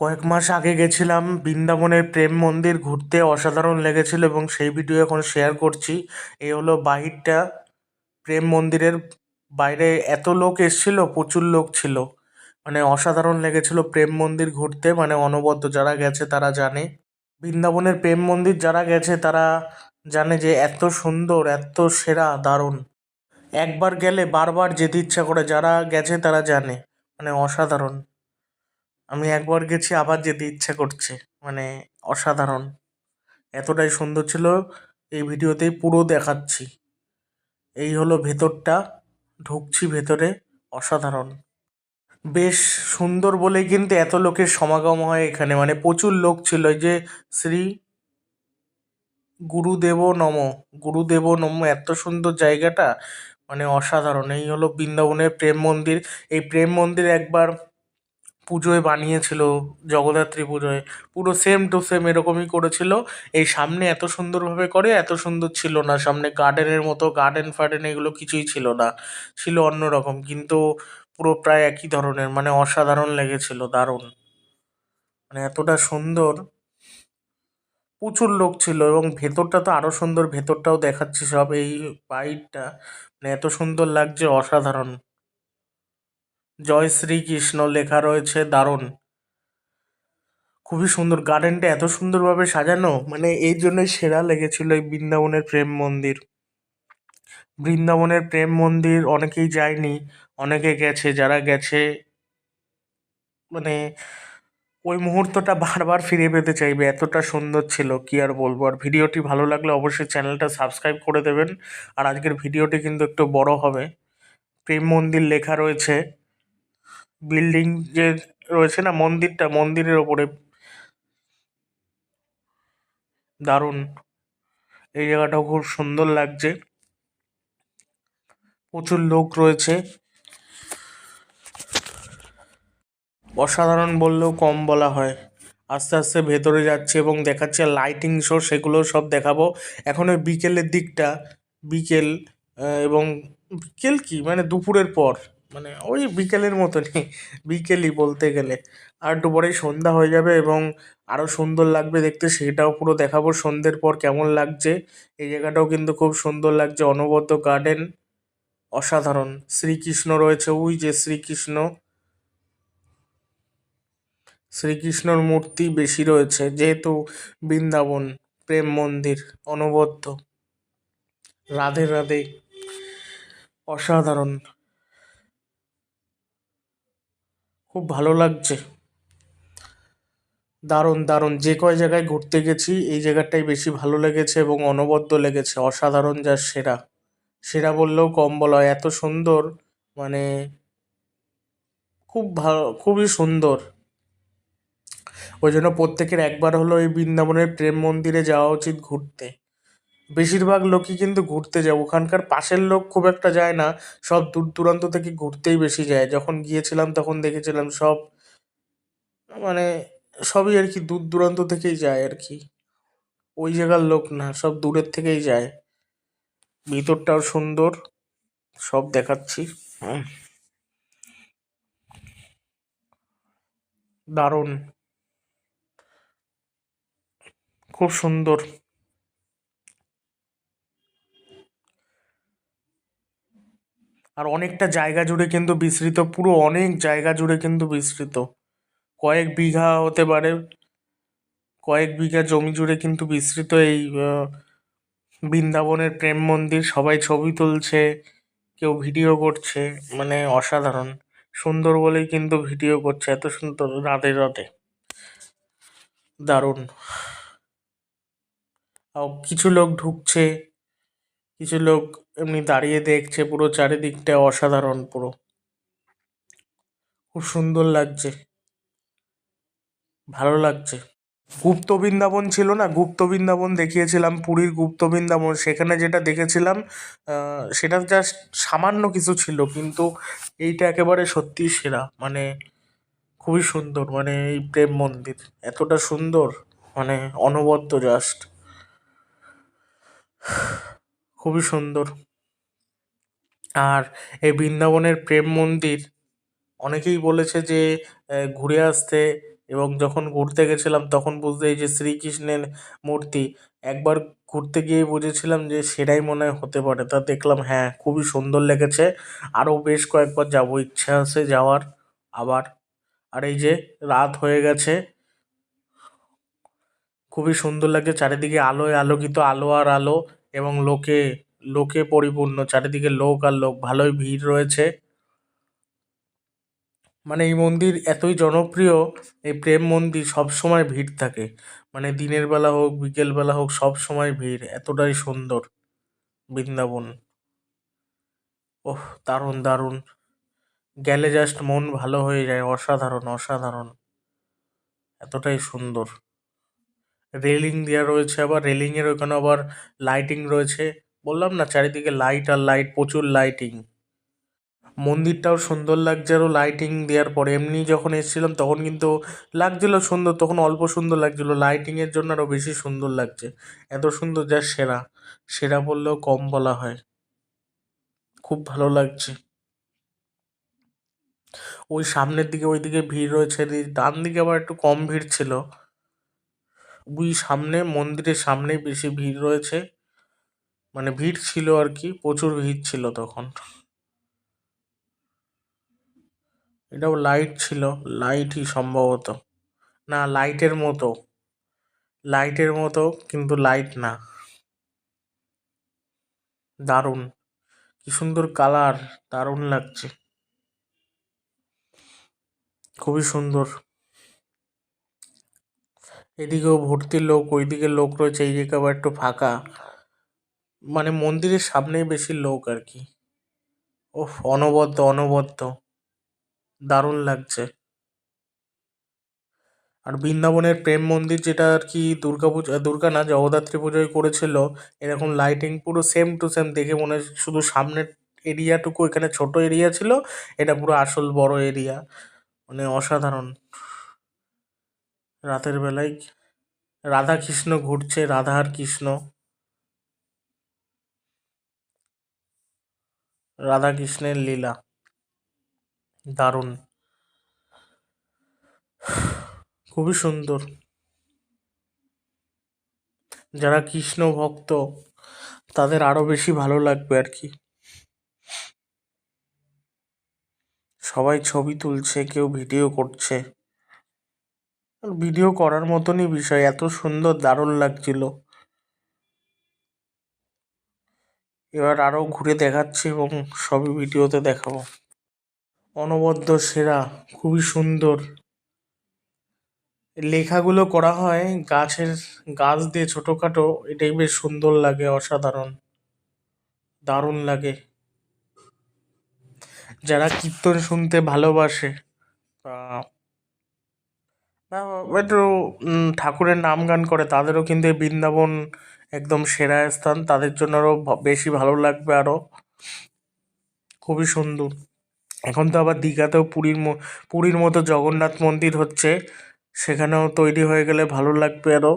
কয়েক মাস আগে গেছিলাম বৃন্দাবনের প্রেম মন্দির ঘুরতে, অসাধারণ লেগেছিল এবং সেই ভিডিও এখন শেয়ার করছি। এই হলো বাহিরটা। প্রেম মন্দিরের বাইরে এত লোক এসেছিল, প্রচুর লোক ছিল। মানে অসাধারণ লেগেছিল প্রেম মন্দির ঘুরতে মানে অনবদ্য, যারা গেছে তারা জানে। বৃন্দাবনের প্রেম মন্দির যারা গেছে তারা জানে যে এত সুন্দর, এত সেরা, দারুণ। একবার গেলে বারবার যেতে ইচ্ছা করে, যারা গেছে তারা জানে। মানে অসাধারণ। আমি একবার গেছি, আবার যেতে ইচ্ছা করছে। মানে অসাধারণ। এতটাই সুন্দর ছিল, এই ভিডিওতেই পুরো দেখাচ্ছি। এই হলো ভেতরটা, ঢুকছি ভেতরে, অসাধারণ। বেশ সুন্দর বলে কিন্তু এত লোকের সমাগম হয় এখানে। মানে প্রচুর লোক ছিল যে শ্রী গুরুদেব নম গুরুদেব নম, এত সুন্দর জায়গাটা মানে অসাধারণ। এই হলো বৃন্দাবনের প্রেম মন্দির। এই প্রেম মন্দির একবার পুজোয় বানিয়েছিল, জগদ্ধাত্রী পুজোয়। পুরো সেম টু সেম এরকমই করেছিল। এই সামনে এত সুন্দরভাবে করে, এত সুন্দর ছিল না। সামনে গার্ডেনের মতো গার্ডেন ফার্ডেন এগুলো কিছুই ছিল না। ছিল অন্যরকম কিন্তু পুরো প্রায় একই ধরনের মানে অসাধারণ লেগেছিল, দারুণ। মানে এতটা সুন্দর। প্রচুর লোক ছিল এবং ভেতরটা তো আরও সুন্দর, ভেতরটাও দেখাচ্ছি সব এই বাইকটা মানে এত সুন্দর লাগছে, অসাধারণ। জয় শ্রীকৃষ্ণ লেখা রয়েছে দারুণ। খুবই সুন্দর। গার্ডেনটা এত সুন্দরভাবে সাজানো মানে এই জন্যই সেরা লেগেছিল এই বৃন্দাবনের প্রেম মন্দির। বৃন্দাবনের প্রেম মন্দির অনেকেই যায়নি, অনেকে গেছে। যারা গেছে মানে ওই মুহূর্তটা বারবার ফিরে পেতে চাইবে, এতটা সুন্দর ছিল, কি আর বলব? আর ভিডিওটি ভালো লাগলে অবশ্যই চ্যানেলটা সাবস্ক্রাইব করে দেবেন। আর আজকের ভিডিওটি কিন্তু একটু বড় হবে। প্রেম মন্দির লেখা রয়েছে। বিল্ডিং যে রয়েছে না, মন্দিরটা, মন্দিরের ওপরে। দারুণ। এই জায়গাটাও খুব সুন্দর লাগছে। প্রচুর লোক রয়েছে। অসাধারণ বললেও কম বলা হয়। আস্তে আস্তে ভেতরে যাচ্ছে এবং দেখাচ্ছে লাইটিং শো সেগুলো সব দেখাবো। এখন ওই বিকেলের দিকটা, বিকেল এবং বিকেল কি? মানে দুপুরের পর। মানে ওই বিকেলের মতনই, বিকেলই বলতে গেলে। আর একটু পরেই সন্ধ্যা হয়ে যাবে এবং আরও সুন্দর লাগবে দেখতে, সেটাও পুরো দেখাবো। সন্ধ্যের পর কেমন লাগছে, এই জায়গাটাও কিন্তু খুব সুন্দর লাগছে। অনবদ্য গার্ডেন অসাধারণ। শ্রীকৃষ্ণ রয়েছে ওই যে শ্রীকৃষ্ণ। শ্রীকৃষ্ণর মূর্তি বেশি রয়েছে, যেহেতু বৃন্দাবন, প্রেম মন্দির, অনবদ্য। রাধে রাধে। অসাধারণ। খুব ভালো লাগছে। দারুণ দারুণ। যে কয় জায়গায় ঘুরতে গেছি, এই জায়গাটাই বেশি ভালো লেগেছে এবং অনবদ্য লেগেছে। অসাধারণ যা সেরা। সেরা বললেও কম বলা এত সুন্দর মানে খুব ভালো খুবই সুন্দর। ওই জন্য প্রত্যেকের একবার হলো এই বৃন্দাবনের প্রেম মন্দিরে যাওয়া উচিত ঘুরতে। বেশিরভাগ লোকই কিন্তু ঘুরতে যায়। ওখানকার পাশের লোক খুব একটা যায় না। সব দূর দূরান্ত থেকে ঘুরতেই বেশি যায়। যখন গিয়েছিলাম তখন দেখেছিলাম সব মানে সবই আর কি দূর দূরান্ত থেকেই যায় আর কি। ওই জায়গার লোক না, সব দূরের থেকেই যায়। ভিতরটাও সুন্দর। সব দেখাচ্ছি। দারুণ। খুব সুন্দর। আর অনেকটা জায়গা জুড়ে কিন্তু বিস্তৃত, পুরো অনেক জায়গা জুড়ে কিন্তু বিস্তৃত। কয়েক বিঘা হতে পারে, কয়েক বিঘা জমি জুড়ে কিন্তু বিস্তৃত এই বৃন্দাবনের প্রেম মন্দির। সবাই ছবি তুলছে, কেউ ভিডিও করছে মানে অসাধারণ। সুন্দর বলেই কিন্তু ভিডিও করছে, এত সুন্দর রাধে রাধে দারুণ। কিছু লোক ঢুকছে কিছু লোক এমনি দাঁড়িয়ে দেখছে, পুরো চারিদিকটা অসাধারণ পুরো। খুব সুন্দর লাগছে। ভালো লাগছে। গুপ্ত বৃন্দাবন ছিল না? গুপ্ত বৃন্দাবন দেখিয়েছিলাম, পুরীর গুপ্ত বৃন্দাবন। সেখানে যেটা দেখেছিলাম সেটা জাস্ট সামান্য কিছু ছিল, কিন্তু এইটা একেবারে সত্যিই সেরা। মানে খুবই সুন্দর মানে এই প্রেম মন্দির। এতটা সুন্দর মানে অনবদ্য জাস্ট খুবই সুন্দর। আর এই বৃন্দাবনের প্রেম মন্দির, অনেকেই বলেছে যে ঘুরে আসতে এবং যখন ঘুরতে গেছিলাম তখন বুঝতে এই যে শ্রীকৃষ্ণের মূর্তি, একবার ঘুরতে গিয়ে বুঝেছিলাম যে সেটাই মনে হয় হতে পারে। তা দেখলাম হ্যাঁ খুবই সুন্দর লেগেছে। আরও বেশ কয়েকবার যাব, ইচ্ছা আছে যাওয়ার আবার। আর এই যে রাত হয়ে গেছে, খুবই সুন্দর লাগছে, চারিদিকে আলোয় আলোকিত, আলো আর আলো। এবং লোকে লোকে পরিপূর্ণ, চারিদিকে লোক আর লোক, ভালোই ভিড় রয়েছে। মানে এই মন্দির এতই জনপ্রিয়, এই প্রেম মন্দির সব সময় ভিড় থাকে। মানে দিনের বেলা হোক, বিকেল বেলা হোক সব সময় ভিড়, এতটাই সুন্দর বৃন্দাবন। ওহ, দারুণ দারুণ। গেলে জাস্ট মন ভালো হয়ে যায়, অসাধারণ অসাধারণ। এতটাই সুন্দর। রেলিং দেওয়া রয়েছে আবার, রেলিংয়ের ওখানে আবার লাইটিং রয়েছে। বললাম না, চারিদিকে লাইট আর লাইট প্রচুর লাইটিং মন্দিরটাও সুন্দর লাগছে আরও লাইটিং দেওয়ার পরে। এমনি যখন এসেছিলাম তখন কিন্তু লাগছিল সুন্দর, তখন অল্প সুন্দর লাগছিল। লাইটিংয়ের জন্য আরও বেশি সুন্দর লাগছে। এত সুন্দর, যা সেরা। সেরা বললেও কম বলা হয়। খুব ভালো লাগছে। ওই সামনের দিকে, ওইদিকে ভিড় রয়েছে। ডান দিকে আবার একটু কম ভিড় ছিল। ওই সামনে, মন্দিরের সামনেই বেশি ভিড় রয়েছে। মানে ভিড় ছিল আর কি, প্রচুর ভিড় ছিল তখন। এটাও লাইট ছিল লাইটই সম্ভবত। না লাইটের মতো। লাইটের মতো, কিন্তু লাইট না। দারুণ। কি সুন্দর কালার দারুণ লাগছে। খুবই সুন্দর। এদিকেও ভর্তি লোক ওইদিকে লোক রয়েছে এই দিকে আবার একটু ফাঁকা। মানে মন্দিরের সামনেই বেশি লোক আর কি। ওহ অনবদ্য অনবদ্য। দারুণ লাগছে। আর বৃন্দাবনের প্রেম মন্দির যেটা আর কি দুর্গা পুজো দুর্গা না, জগদ্ধাত্রী পুজোয় করেছিল, এরকম লাইটিং পুরো সেম টু সেম দেখে মনে হয় শুধু সামনের এরিয়াটুকু এখানে ছোট এরিয়া ছিল, এটা পুরো আসল বড় এরিয়া মানে অসাধারণ। রাতের বেলায় রাধা কৃষ্ণ ঘুরছে, রাধা আর কৃষ্ণ। রাধা কৃষ্ণের লীলা। দারুণ। খুবই সুন্দর। যারা কৃষ্ণ ভক্ত, তাদের আরও বেশি ভালো লাগবে আর কি। সবাই ছবি তুলছে, কেউ ভিডিও করছে। ভিডিও করার মতনই বিষয়। এত সুন্দর, দারুণ লাগছিল। এবার আরও ঘুরে দেখাচ্ছি এবং সবই ভিডিওতে দেখাবো। অনবদ্য সেরা, খুবই সুন্দর। লেখাগুলো করা হয় গাছের, গাছ দিয়ে ছোটোখাটো, এটাই বেশ সুন্দর লাগে, অসাধারণ। দারুণ লাগে। যারা কীর্তন শুনতে ভালোবাসে একটু ঠাকুরের নাম গান করে, তাদেরও কিন্তু এই বৃন্দাবন একদম সেরা স্থান, তাদের জন্য আরও বেশি ভালো লাগবে আরও খুবই সুন্দর। এখন তো আবার দীঘাতেও পুরীর পুরীর মতো জগন্নাথ মন্দির হচ্ছে, সেখানেও তৈরি হয়ে গেলে ভালো লাগবে আরও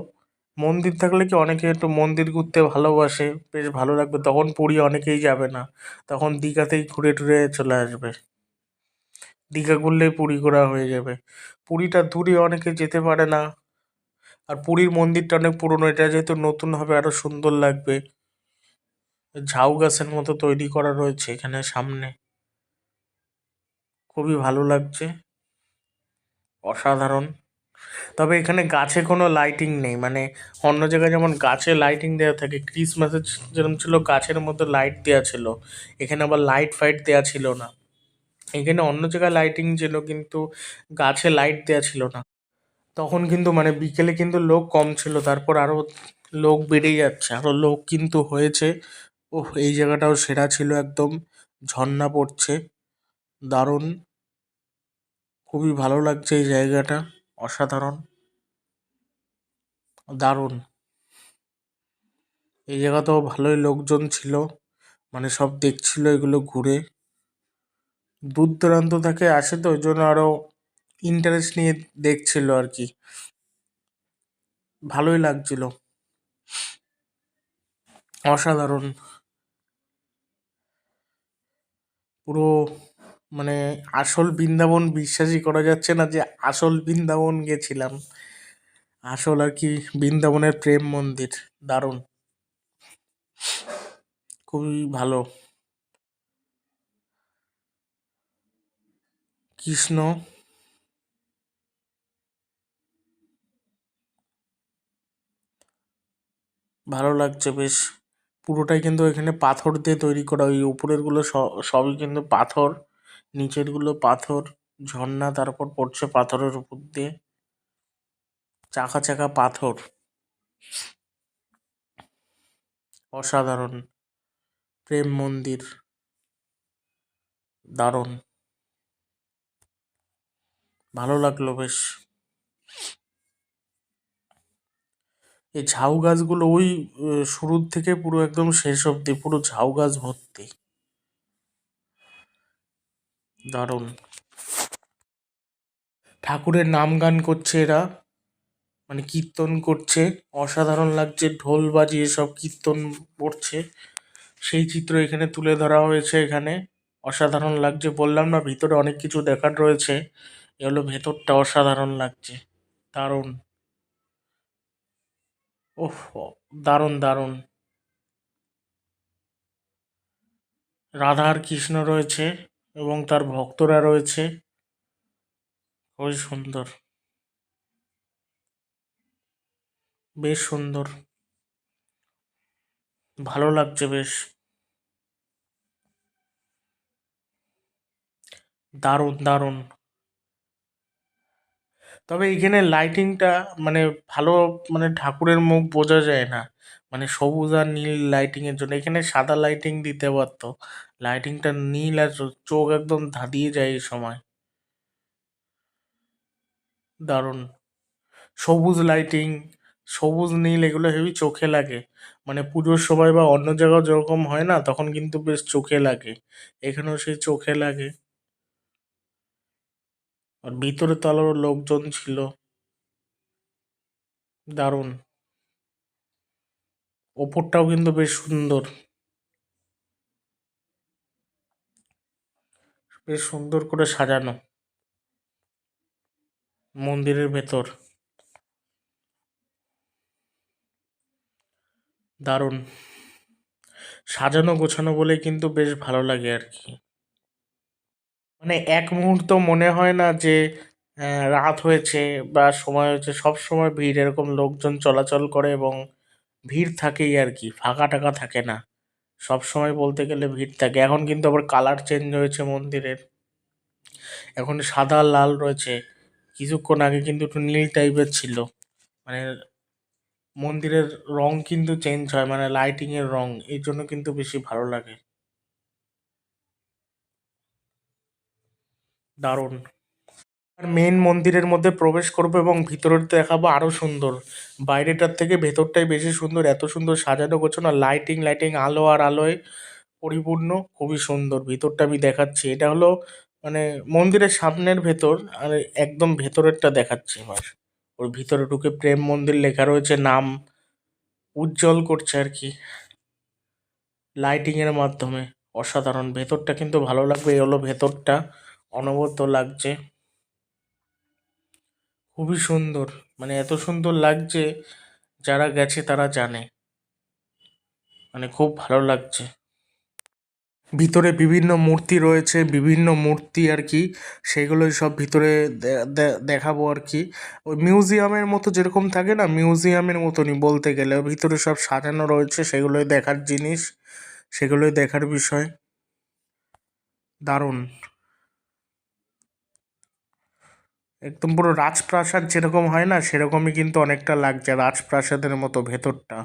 মন্দির থাকলে কি অনেকে একটু মন্দির ঘুরতে ভালোবাসে, বেশ ভালো লাগবে, তখন পুরী অনেকেই যাবে না, তখন দীঘাতেই ঘুরে টুরে চলে আসবে। দীঘা ঘুরলেই পুরী ঘোরা হয়ে যাবে। পুরীটা দূরে অনেকে যেতে পারে না। আর পুরীর মন্দিরটা অনেক পুরনো, এটা যেহেতু নতুন হবে আরও সুন্দর লাগবে। ঝাউ গাছের মতো তৈরি করা রয়েছে এখানে সামনে। খুবই ভালো লাগছে। অসাধারণ। তবে এখানে গাছে কোনো লাইটিং নেই মানে অন্য জায়গায় যেমন গাছে লাইটিং দেওয়া থাকে ক্রিসমাসের যেরকম ছিল গাছের মধ্যে লাইট দেওয়া ছিল, এখানে আবার লাইট ফাইট দেওয়া ছিল না। এখানে অন্য জায়গায় লাইটিং ছিল কিন্তু গাছে লাইট দেওয়া ছিল না। তখন কিন্তু মানে বিকেলে কিন্তু লোক কম ছিল, তারপর আরও লোক বেড়ে যাচ্ছে আরও লোক কিন্তু হয়েছে। ওহ এই জায়গাটাও সেরা ছিল একদম, ঝর্ণা পড়ছে, দারুণ। খুবই ভালো লাগছে এই জায়গাটা, অসাধারণ, দারুণ। এই জায়গাতেও ভালোই লোকজন ছিল মানে সব দেখছিল এগুলো ঘুরে। দূর দূরান্ত থেকে, আসে তো, ওই জন্য আরও ইন্টারেস্ট নিয়ে দেখছিল আর কি। ভালোই লাগছিল। অসাধারণ। পুরো মানে আসল বৃন্দাবন বিশ্বাসই করা যাচ্ছে না যে আসল বৃন্দাবন গেছিলাম। আসল আর কি বৃন্দাবনের প্রেম মন্দির, দারুণ। খুবই ভালো। কৃষ্ণ। ভালো লাগছে বেশ। পুরোটাই কিন্তু এখানে পাথর দিয়ে তৈরি করা, ওই উপরেরগুলো সবই কিন্তু পাথর নিচেরগুলো পাথর, ঝর্ণা, তারপর পড়ছে পাথরের উপর দিয়ে। চাকা চাকা পাথর। অসাধারণ। প্রেম মন্দির। দারুণ। ভালো লাগল বেশ। এই ঝাউ গাছগুলো ওই শুরুর থেকে পুরো একদম শেষ অবধি, পুরো ঝাউ গাছ ভর্তি। দারুণ। ঠাকুরের নাম গান করছে এরা মানে কীর্তন করছে, অসাধারণ লাগছে, ঢোল বাজিয়ে সব কীর্তন করছে। সেই চিত্র এখানে তুলে ধরা হয়েছে এখানে। অসাধারণ লাগছে, বললাম না, ভিতরে অনেক কিছু দেখার রয়েছে। এ হলো ভেতরটা অসাধারণ লাগছে। দারুণ। ওহ, দারুণ দারুণ। রাধা আর কৃষ্ণ রয়েছে এবং তার ভক্তরা রয়েছে। খুবই সুন্দর। বেশ সুন্দর। ভালো লাগছে বেশ। দারুণ দারুণ। তবে এইখানে লাইটিংটা মানে ভালো মানে ঠাকুরের মুখ বোঝা যায় না। মানে সবুজ আর নীল লাইটিং এর জন্য। এখানে সাদা লাইটিং দিতে পারতো। লাইটিংটা নীল আর চোখ একদম ধাঁধিয়ে যায় এই সময়। দারুণ। সবুজ লাইটিং সবুজ, নীল এগুলো হেবি চোখে লাগে। মানে পুজোর সময় বা অন্য জায়গাও যেরকম হয় না, তখন কিন্তু বেশ চোখে লাগে। এখানেও সেই চোখে লাগে। আর ভিতরে তো আরও লোকজন ছিল। দারুণ। ওপরটাও কিন্তু বেশ সুন্দর। বেশ সুন্দর করে সাজানো। মন্দিরের ভেতর। দারুণ। সাজানো গোছানো বলে কিন্তু বেশ ভালো লাগে আর কি। মানে এক মুহূর্ত মনে হয় না যে রাত হয়েছে বা সময় হয়েছে। সব সময় ভিড়, এরকম লোকজন চলাচল করে এবং ভিড় থাকেই আর কি, ফাঁকা টাকা থাকে না। সব সময় বলতে গেলে ভিড় থাকে। এখন কিন্তু আবার কালার চেঞ্জ হয়েছে মন্দিরের। এখন সাদা, লাল রয়েছে। কিছুক্ষণ আগে কিন্তু একটু নীল টাইপের ছিল। মানে মন্দিরের রং কিন্তু চেঞ্জ হয় মানে লাইটিং এর রং। এই জন্য কিন্তু বেশি ভালো লাগে। দারুণ। আর মেন মন্দিরের মধ্যে প্রবেশ করব এবং ভিতরের দেখাবো আরও সুন্দর। বাইরেটার থেকে ভেতরটাই বেশি সুন্দর, এত সুন্দর সাজানো গোছানো লাইটিং লাইটিং আলো আর আলোয় পরিপূর্ণ, খুবই সুন্দর। ভিতরটা আমি দেখাচ্ছি। এটা হলো মানে মন্দিরের সামনের ভেতর, আর একদম ভেতরেরটা দেখাচ্ছি এবার। ওর ভিতরে ঢুকে প্রেম মন্দির লেখা রয়েছে, নাম উজ্জ্বল করছে আর কি। লাইটিং এর মাধ্যমে, অসাধারণ। ভেতরটা কিন্তু ভালো লাগবে, এই হলো ভেতরটা। অনবদ্য লাগছে। খুবই সুন্দর মানে এত সুন্দর লাগছে, যারা গেছে তারা জানে। মানে খুব ভালো লাগছে। ভিতরে বিভিন্ন মূর্তি রয়েছে, বিভিন্ন মূর্তি আর কি সেগুলোই সব ভিতরে দেখাবো আর কি। ওই মিউজিয়ামের মতো যেরকম থাকে না, মিউজিয়ামের মতনই বলতে গেলে। ভিতরে সব সাজানো রয়েছে, সেগুলোই দেখার জিনিস, সেগুলোই দেখার বিষয়। দারুণ। একদম পুরো রাজপ্রাসাদ যেরকম হয় না, সেরকমই কিন্তু অনেকটা লাগছে রাজপ্রাসাদের মতো ভেতরটা।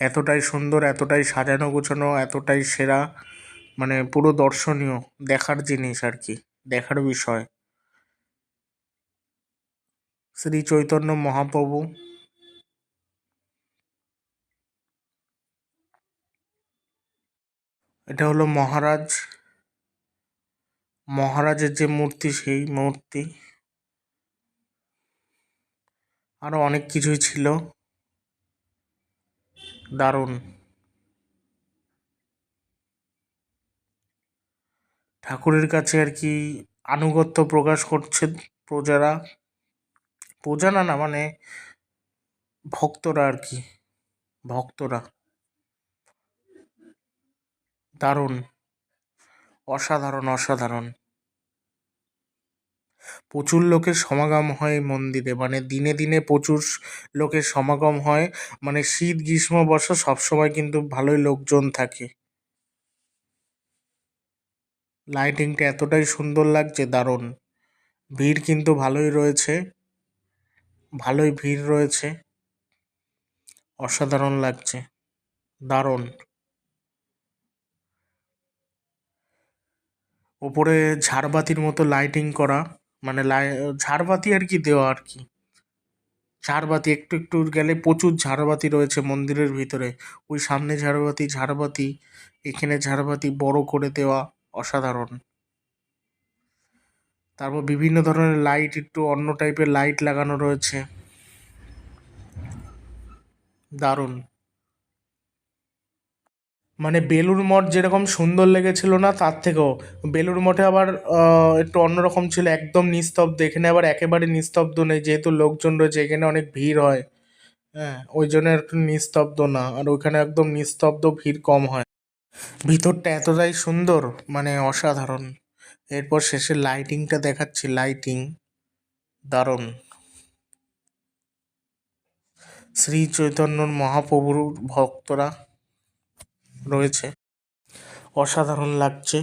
এতটাই সুন্দর, এতটাই সাজানো গোছানো, এতটাই সেরা মানে পুরো দর্শনীয় দেখার জিনিস আর কি, দেখার বিষয়। শ্রী চৈতন্য মহাপ্রভু। এটা হলো মহারাজ। মহারাজের যে মূর্তি, সেই মূর্তি। আরও অনেক কিছুই ছিল। দারুণ। ঠাকুরের কাছে আর কি আনুগত্য প্রকাশ করছে প্রজারা। প্রজা না না মানে ভক্তরা আর কি, ভক্তরা। দারুণ। অসাধারণ অসাধারণ। প্রচুর লোকের সমাগম হয় মন্দিরে। মানে দিনে দিনে প্রচুর লোকের সমাগম হয়। মানে শীত, গ্রীষ্ম, বর্ষা সবসময় কিন্তু ভালোই লোকজন থাকে। লাইটিংটা এতটাই সুন্দর লাগছে, দারুণ। ভিড় কিন্তু ভালোই রয়েছে। ভালোই ভিড় রয়েছে। অসাধারণ লাগছে। দারুণ। ওপরে ঝাড়বাতির মতো লাইটিং করা। মানে ঝাড়বাতি আর কি দেওয়া আর কি। ঝাড়বাতি, একটু একটু গেলে প্রচুর ঝাড়বাতি রয়েছে মন্দিরের ভিতরে। ওই সামনে ঝাড়বাতি ঝাড়বাতি, এখানে ঝাড়বাতি বড় করে দেওয়া অসাধারণ। তারপর বিভিন্ন ধরনের লাইট, একটু অন্য টাইপের লাইট লাগানো রয়েছে। দারুণ। মানে বেলুর মঠ যেরকম সুন্দর লেগেছিল না, তার থেকেও। বেলুর মঠে আবার একটু অন্যরকম ছিল, একদম নিস্তব্ধ। এখানে আবার একেবারে নিস্তব্ধ নেই, যেহেতু লোকজন রয়েছে, এখানে অনেক ভিড় হয়। হ্যাঁ ওই জন্য একটু নিস্তব্ধ না, আর ওইখানে একদম নিস্তব্ধ, ভিড় কম হয়। ভিতরটা এতটাই সুন্দর মানে অসাধারণ। এরপর শেষে লাইটিংটা দেখাচ্ছি, লাইটিং। দারুণ। শ্রী চৈতন্যর মহাপ্রভুর ভক্তরা রয়েছে। অসাধারণ লাগছে।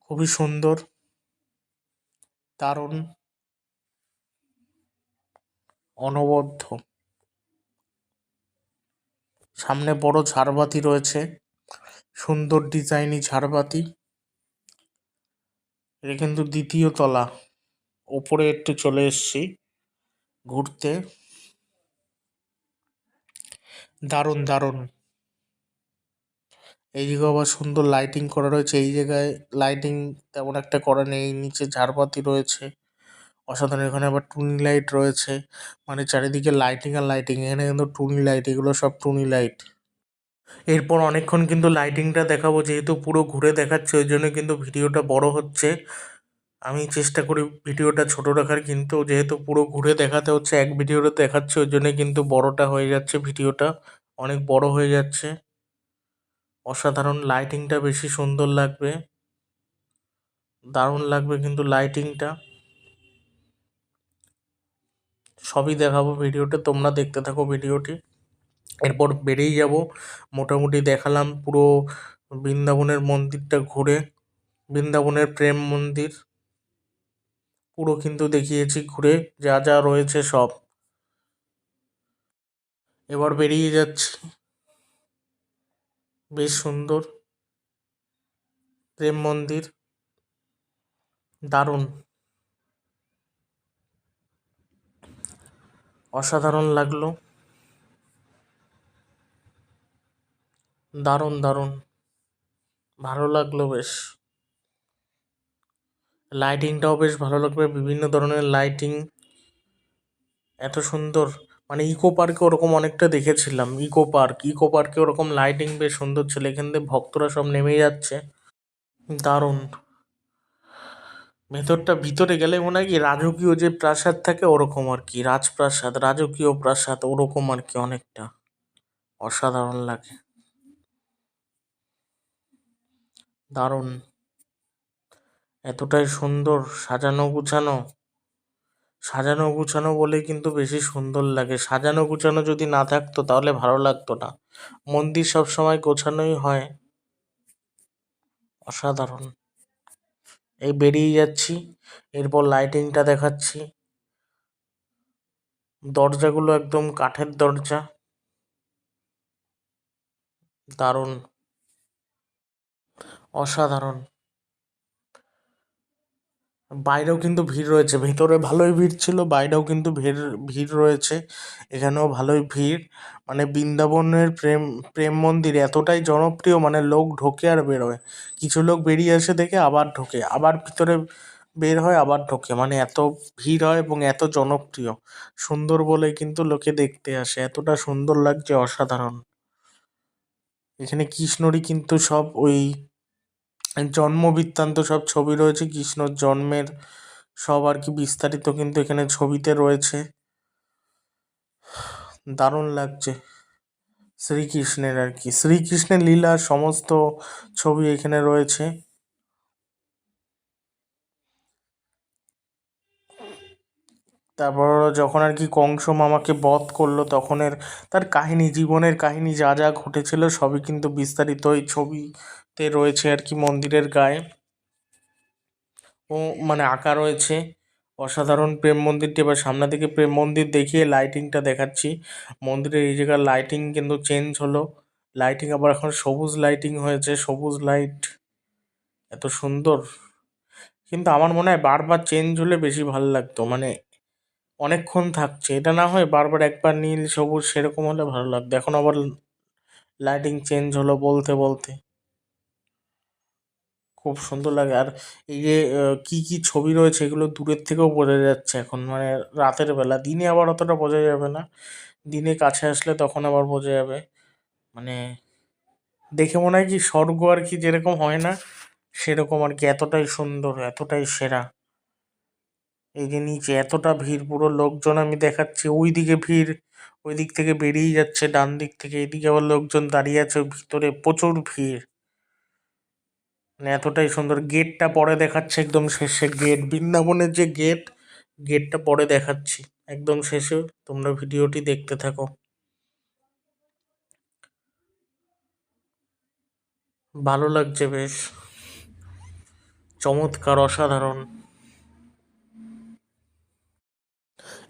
খুবই সুন্দর। দারুণ। অনবদ্য। সামনে বড় ঝাড়বাতি রয়েছে। সুন্দর ডিজাইনি ঝাড়বাতি। এটা কিন্তু দ্বিতীয় তলা। ওপরে একটু চলে এসেছি ঘুরতে। দারুণ দারুণ। এইদিকে আবার সুন্দর লাইটিং করা রয়েছে। এই জায়গায় লাইটিং তেমন একটা করা নেই, নিচে ঝাড়বাতি রয়েছে, অসাধারণ। এখানে আবার টুনি লাইট রয়েছে মানে চারিদিকে লাইটিং আর লাইটিং এখানে কিন্তু টুনি লাইট এগুলো সব টুনি লাইট এরপর অনেকক্ষণ কিন্তু লাইটিংটা দেখাবো, যেহেতু পুরো ঘুরে দেখাচ্ছে, ওই জন্য কিন্তু ভিডিওটা বড় হচ্ছে। আমি চেষ্টা করি ভিডিওটা ছোট রাখার, কিন্তু যেহেতু পুরো ঘুরে দেখাতে হচ্ছে, এক ভিডিওটা দেখাচ্ছে, ওই জন্য কিন্তু বড়টা হয়ে যাচ্ছে ভিডিওটা। অনেক বড় হয়ে যাচ্ছে। অসাধারণ লাইটিংটা বেশি সুন্দর লাগবে। দারুণ লাগবে কিন্তু লাইটিংটা সবই দেখাবো ভিডিওতে, তোমরা দেখতে থাকো ভিডিওটি। এরপর বেরিয়ে যাব, মোটামুটি দেখালাম পুরো বৃন্দাবনের মন্দিরটা ঘুরে, বৃন্দাবনের প্রেম মন্দির। পুরো কিন্তু দেখিয়েছি ঘুরে, যা যা রয়েছে সব। এবার বেরিয়ে যাচ্ছি। বেশ সুন্দর। প্রেম মন্দির। দারুণ। অসাধারণ লাগল। দারুণ দারুণ। ভালো লাগল বেশ। লাইটিংটাও বেশ ভালো লাগবে। বিভিন্ন ধরনের লাইটিং এত সুন্দর। মানে ইকো পার্কে ওরকম অনেকটা দেখেছিলাম। ইকো পার্ক ইকো পার্কে ওরকম লাইটিং বেশ সুন্দর ছিল। এখান থেকে ভক্তরা সব নেমে যাচ্ছে। দারুণ। ভেতরটা ভিতরে গেলে মনে হয় কি রাজকীয় যে প্রাসাদ থাকে ওরকম আর কি। রাজপ্রাসাদ, রাজকীয় প্রাসাদ ওরকম আর কি অনেকটা। অসাধারণ লাগে। দারুণ। এতটাই সুন্দর সাজানো গুছানো সাজানো গুছানো বলে কিন্তু বেশি সুন্দর লাগে। সাজানো গুছানো যদি না থাকতো তাহলে ভালো লাগতো না। মন্দির সব সময় গোছানোই হয়। অসাধারণ। এই বেরিয়ে যাচ্ছি, এরপর লাইটিংটা দেখাচ্ছি। দরজাগুলো একদম কাঠের দরজা। দারুণ। অসাধারণ। বাইরেও কিন্তু ভিড় রয়েছে। ভিতরে ভালোই ভিড় ছিল, বাইরেও কিন্তু ভিড় ভিড় রয়েছে। এখানেও ভালোই ভিড়। মানে বৃন্দাবনের প্রেম প্রেম মন্দির এতটাই জনপ্রিয় মানে লোক ঢোকে আর বেরোয়। কিছু লোক বেরিয়ে আসে দেখে আবার ঢোকে, আবার ভিতরে বের হয়, আবার ঢোকে। মানে এত ভিড় হয় এবং এত জনপ্রিয়। সুন্দর বলে কিন্তু লোকে দেখতে আসে। এতটা সুন্দর লাগছে, অসাধারণ। এখানে কৃষ্ণরই কিন্তু সব ওই জন্ম বৃত্তান্ত সব ছবি রয়েছে কৃষ্ণর জন্মের সব আর কি বিস্তারিত কিন্তু এখানে ছবিতে রয়েছে। দারুণ লাগছে শ্রীকৃষ্ণের আর কি। শ্রীকৃষ্ণের লীলা সমস্ত ছবি এখানে রয়েছে। তারপর যখন আর কি কংস মামাকে বধ করল তখনের তার কাহিনী, জীবনের কাহিনী যা যা ঘটেছিল সবই কিন্তু বিস্তারিত এই ছবিতে রয়েছে আর কি মন্দিরের গায়ে। ও মানে আঁকা রয়েছে। অসাধারণ প্রেম মন্দিরটি। এবার সামনে থেকে প্রেম মন্দির দেখিয়ে লাইটিংটা দেখাচ্ছি। মন্দিরের এই জায়গার লাইটিং কিন্তু চেঞ্জ হলো। লাইটিং আবার এখন সবুজ লাইটিং হয়েছে, সবুজ লাইট এত সুন্দর। কিন্তু আমার মনে হয় বারবার চেঞ্জ হলে বেশি ভালো লাগতো। মানে অনেকক্ষণ থাকছে। এটা না হয় বারবার একবার নীল, সবুজ সেরকম হলে ভালো লাগতো। এখন আবার লাইটিং চেঞ্জ হলো বলতে বলতে। খুব সুন্দর লাগে। আর এই যে কি কি ছবি রয়েছে এগুলো দূরের থেকেও বোঝা যাচ্ছে এখন। মানে রাতের বেলা, দিনে আবার অতটা বোঝা যাবে না। দিনে কাছে আসলে তখন আবার বোঝা যাবে। মানে দেখে মনে হয় কি স্বর্গ আর কি যেরকম হয় না, সেরকম আর কি এতটাই সুন্দর, এতটাই সেরা। এই যে নিচে এতটা ভিড়, পুরো লোকজন আমি দেখাচ্ছি ওই দিকে ভিড় ওই দিক থেকে বেরিয়ে যাচ্ছে ডান দিক থেকে। এদিকে আবার লোকজন দাঁড়িয়ে আছে, ভিতরে প্রচুর ভিড়। মানে এতটাই সুন্দর। গেটটা পরে দেখাচ্ছে একদম শেষে। গেট, বৃন্দাবনের যে গেট, গেটটা পরে দেখাচ্ছি। একদম শেষে। তোমরা ভিডিওটি দেখতে থাকো। ভালো লাগছে বেশ। চমৎকার, অসাধারণ।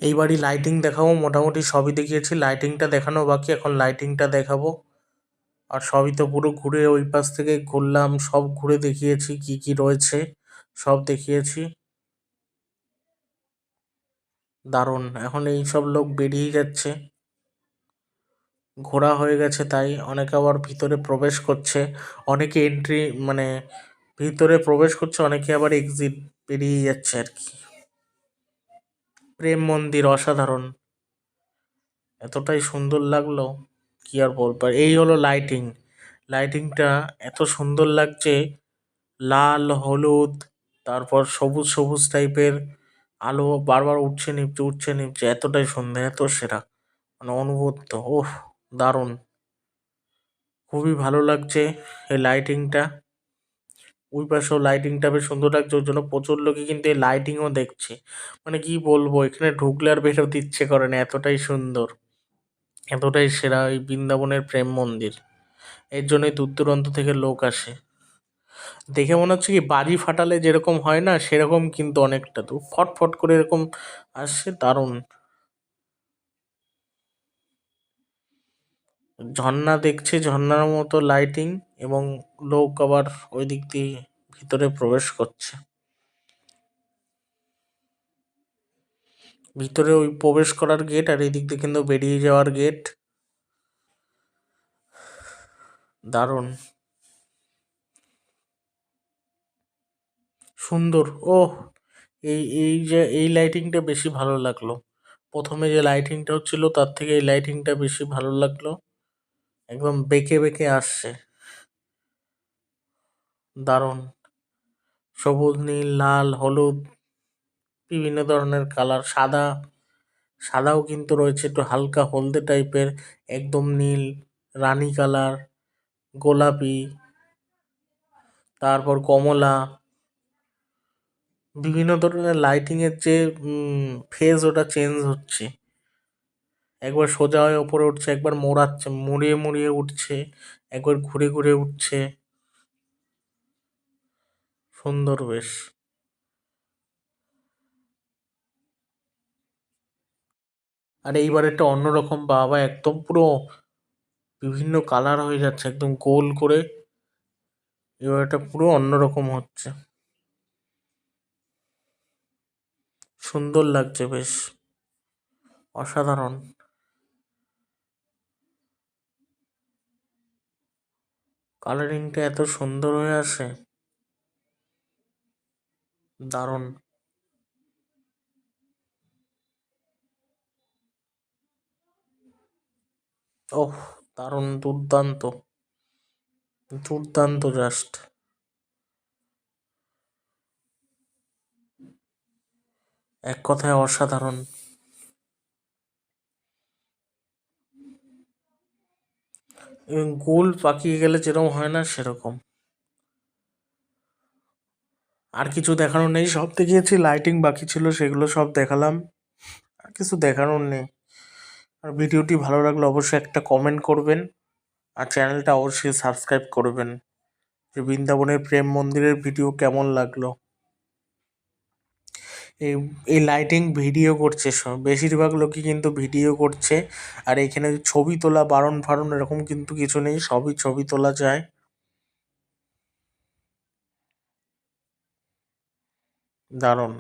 এইবারই লাইটিং দেখাবো। মোটামুটি সবই দেখিয়েছি। লাইটিংটা দেখানো বাকি। এখন লাইটিংটা দেখাবো। আর সবই তো পুরো ঘুরে ওই পাশ থেকে ঘুরলাম, সব ঘুরে দেখিয়েছি, কি কি রয়েছে, সব দেখিয়েছি। দারুণ, এখন এই সব লোক বেরিয়ে যাচ্ছে। ঘোরা হয়ে গেছে তাই, অনেকে আবার ভিতরে প্রবেশ করছে, অনেকে এন্ট্রি মানে ভিতরে প্রবেশ করছে, অনেকে আবার এক্সিট বেরিয়ে যাচ্ছে আর কি। প্রেম মন্দির অসাধারণ, এতটাই সুন্দর লাগল। কি আর বলব? এই হলো লাইটিং লাইটিংটা এত সুন্দর লাগছে। লাল, হলুদ, তারপর সবুজ সবুজ টাইপের আলো বারবার উঠছে নিপছে উঠছে নিপছে এতটাই সুন্দর, এত সেরা। মানে অনুভূত, ওহ, দারুণ। খুবই ভালো লাগছে এই লাইটিংটা ওই পাশেও লাইটিংটা বেশ সুন্দর লাগছে, ওর জন্য প্রচুর লোকই কিন্তু এই লাইটিংও দেখছে। মানে কি বলব, এখানে ঢুকলে আর বেরোতে ইচ্ছে করে না, এতটাই সুন্দর। এতটাই সেরা ওই বৃন্দাবনের প্রেম মন্দির। এর জন্যই দূর দূরান্ত থেকে লোক আসে। দেখে মনে হচ্ছে কি বাজি ফাটালে যেরকম হয় না, সেরকম কিন্তু অনেকটা তো ফটফট করে এরকম আসছে দারুণ। ঝর্ণা দেখছে, ঝর্ণার মতো লাইটিং এবং লোক আবার ওই দিক দিয়ে ভিতরে প্রবেশ করছে। ভিতরে ওই প্রবেশ করার গেট আর এই দিক দিয়ে কিন্তু বেরিয়ে যাওয়ার গেট দারুণ। সুন্দর। ও এই এই যে, এই লাইটিংটা বেশি ভালো লাগল। প্রথমে যে লাইটিংটা হচ্ছিল তার থেকে এই লাইটিংটা বেশি ভালো লাগল। একদম বেঁকে বেঁকে আসছে। দারুণ। সবুজ, নীল, লাল, হলুদ। বিভিন্ন ধরনের কালার। সাদা, সাদাও কিন্তু রয়েছে, একটু হালকা হলদে টাইপের, একদম নীল, রানী কালার, গোলাপি, তারপর কমলা। বিভিন্ন ধরনের লাইটিংয়ের যে ফেজ ওটা চেঞ্জ হচ্ছে। একবার সোজা হয়ে ওপরে উঠছে, একবার মোড়াচ্ছে, মুড়িয়ে মুড়িয়ে উঠছে, একবার ঘুরে ঘুরে উঠছে। সুন্দর বেশ। আর এইবার একটা অন্যরকম বাবা একদম পুরো বিভিন্ন কালার হয়ে যাচ্ছে, একদম গোল করে। এবার এটা পুরো অন্যরকম হচ্ছে। সুন্দর লাগছে বেশ। অসাধারণ। কালারিংটা এত সুন্দর হয়ে আসে। দারুণ। ওহ, দারুণ দুর্দান্ত। দুর্দান্ত জাস্ট এক কথায় অসাধারণ। গোল পাকিয়ে গেলে যেরকম হয় না, সেরকম। আর কিছু দেখানোর নেই, সব দেখিয়েছি লাইটিং বাকি ছিল, সেগুলো সব দেখালাম। আর কিছু দেখানোর নেই। আর ভিডিওটি ভালো লাগলে অবশ্যই একটা কমেন্ট করবেন আর চ্যানেলটা অবশ্যই সাবস্ক্রাইব করবেন। যে বৃন্দাবনের প্রেম মন্দিরের ভিডিও কেমন লাগল? এই এই লাইটিং ভিডিও করছে বেশিরভাগ লোকই কিন্তু ভিডিও করছে, আর এখানে ছবি তোলা বারণ ফারণ এরকম কিন্তু কিছু নেই, সবই ছবি তোলা যায়। দারুণ।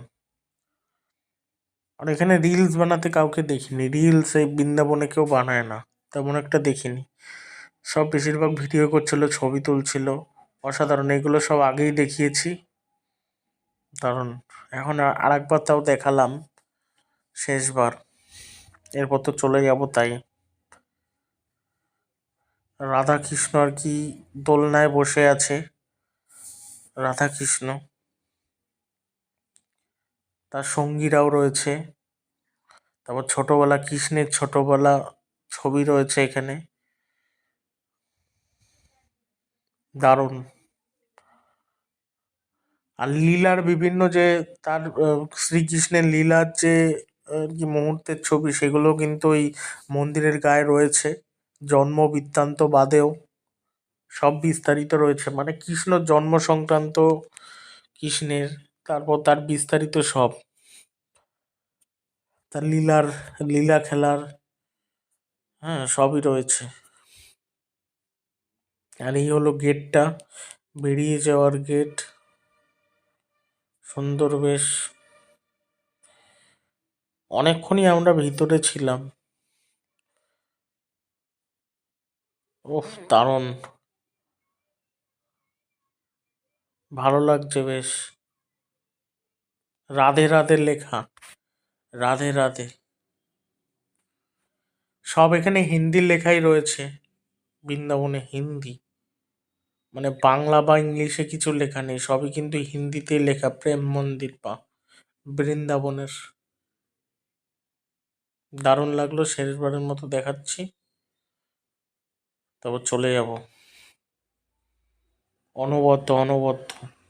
আর এখানে রিলস বানাতে কাউকে দেখিনি। রিলস এই বৃন্দাবনে কেউ বানায় না, তেমন একটা দেখিনি। সব বেশিরভাগ ভিডিও করছিল, ছবি তুলছিল। অসাধারণ, এগুলো সব আগেই দেখিয়েছি। কারণ এখন আর একবার তাও দেখালাম, শেষবার। এরপর তো চলে যাব তাই। রাধা কৃষ্ণ আর কি দোলনায় বসে আছে। রাধা কৃষ্ণ তার সঙ্গীরাও রয়েছে। তারপর ছোটবেলা, কৃষ্ণের ছোটবেলা ছবি রয়েছে এখানে। দারুণ। আর লীলার বিভিন্ন যে তার শ্রীকৃষ্ণের লীলার যে আর কি মুহূর্তের ছবি, সেগুলো কিন্তু ওই মন্দিরের গায়ে রয়েছে। জন্ম বৃত্তান্ত বাদেও সব বিস্তারিত রয়েছে। মানে কৃষ্ণ জন্ম সংক্রান্ত কৃষ্ণের তারপর তার বিস্তারিত সব। তার লীলার, লীলা খেলার হ্যাঁ সবই রয়েছে। আর এই হলো গেটটা বেরিয়ে যাওয়ার গেট সুন্দর বেশ। অনেকক্ষণই আমরা ভিতরে ছিলাম। ওহ, দারুণ। ভালো লাগছে বেশ। রাধে রাধে লেখা, রাধে রাধে। সব এখানে হিন্দি লেখাই রয়েছে, বৃন্দাবনে হিন্দি। মানে বাংলা বা ইংলিশে কিছু লেখা নেই, সবই কিন্তু হিন্দিতেই লেখা, প্রেম মন্দির বা বৃন্দাবনের। দারুণ লাগল, শেষবারের মতো দেখাচ্ছি। তারপর চলে যাব। অনবদ্য অনবদ্য।